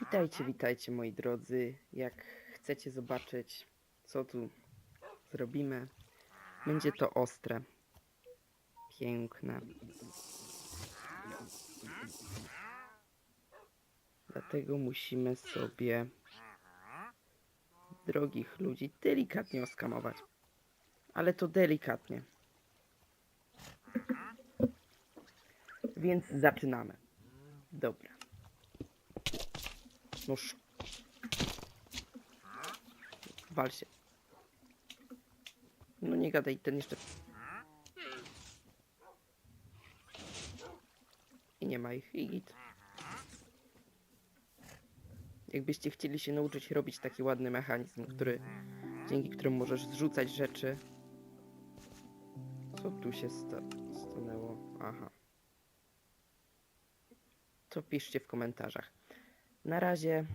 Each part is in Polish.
Witajcie, witajcie moi drodzy. Jak chcecie zobaczyć, co tu zrobimy, będzie to ostre. Piękne. Dlatego musimy sobie drogich ludzi delikatnie oskamować. Ale to delikatnie. Więc zaczynamy. Dobra. Nóż. Wal się. No nie gadaj, ten jeszcze... I nie ma ich, i git. Jakbyście chcieli się nauczyć robić taki ładny mechanizm, który... Dzięki któremu możesz zrzucać rzeczy. Co tu się sta stanęło? Aha. To piszcie w komentarzach. Na razie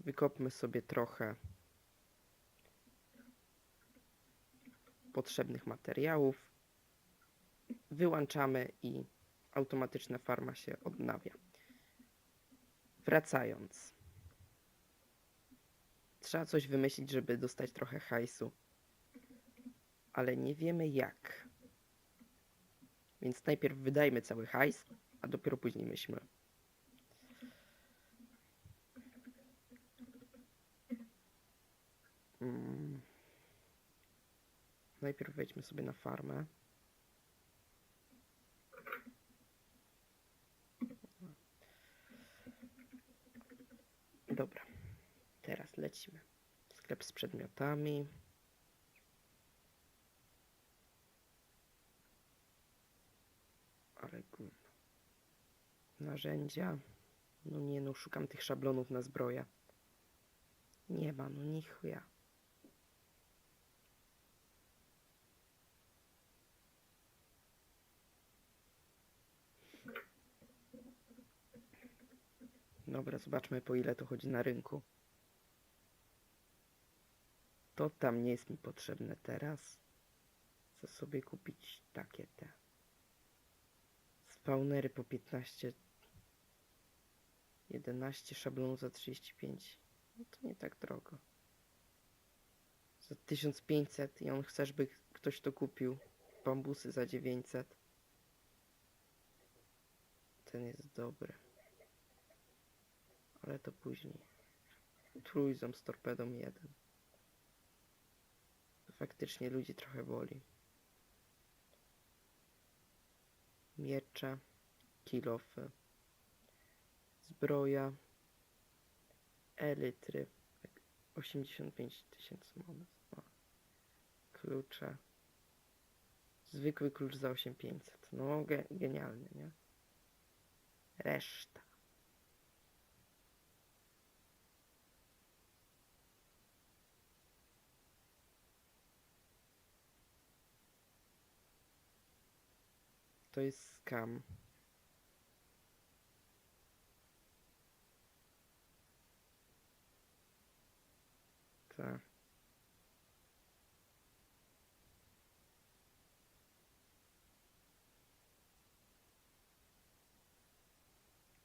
wykopmy sobie trochę potrzebnych materiałów. Wyłączamy i automatyczna farma się odnawia. Wracając. Trzeba coś wymyślić, żeby dostać trochę hajsu. Ale nie wiemy jak. Więc najpierw wydajmy cały hajs, a dopiero później myślmy. Mm. Najpierw wejdźmy sobie na farmę. Dobra, teraz lecimy. Sklep z przedmiotami. Ale gówno. Narzędzia. No nie no, szukam tych szablonów na zbroję. Nie ma, no ni Dobra, zobaczmy po ile to chodzi na rynku. To tam nie jest mi potrzebne teraz. Chcę sobie kupić takie te. Spawnery po 15. 11 szablonów za 35. No to nie tak drogo. Za 1500 i on chce, żeby ktoś to kupił. Bambusy za 900. Ten jest dobry. Ale to później. Trójząb z torpedą 1. To faktycznie ludzi trochę boli. Miecze, kilofy, zbroja, elitry, 85 tysięcy monet. Klucze. Zwykły klucz za 8500. No, ge genialnie, nie? Reszta. To jest skam. Tak.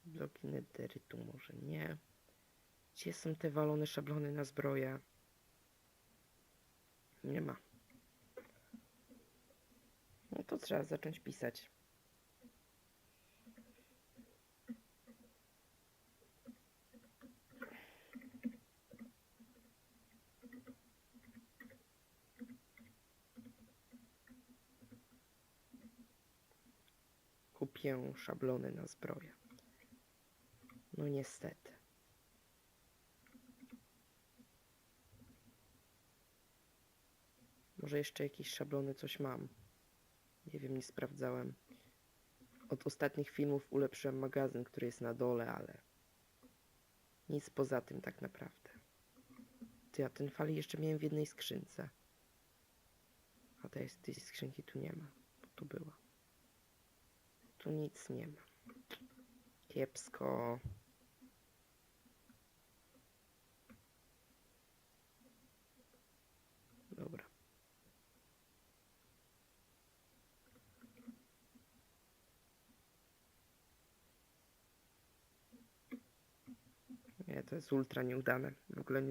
Bloki nederytu może nie. Gdzie są te walone szablony na zbroję? Nie ma. No to trzeba zacząć pisać. Kupię szablony na zbroję. No niestety. Może jeszcze jakieś szablony coś mam. Nie wiem, nie sprawdzałem. Od ostatnich filmów ulepszyłem magazyn, który jest na dole, ale nic poza tym tak naprawdę. Ty, a ten fali jeszcze miałem w jednej skrzynce. A tej, tej skrzynki tu nie ma, bo tu była. Tu nic nie ma. Kiepsko. Dobra. Nie, to jest ultra nieudane. W ogóle nie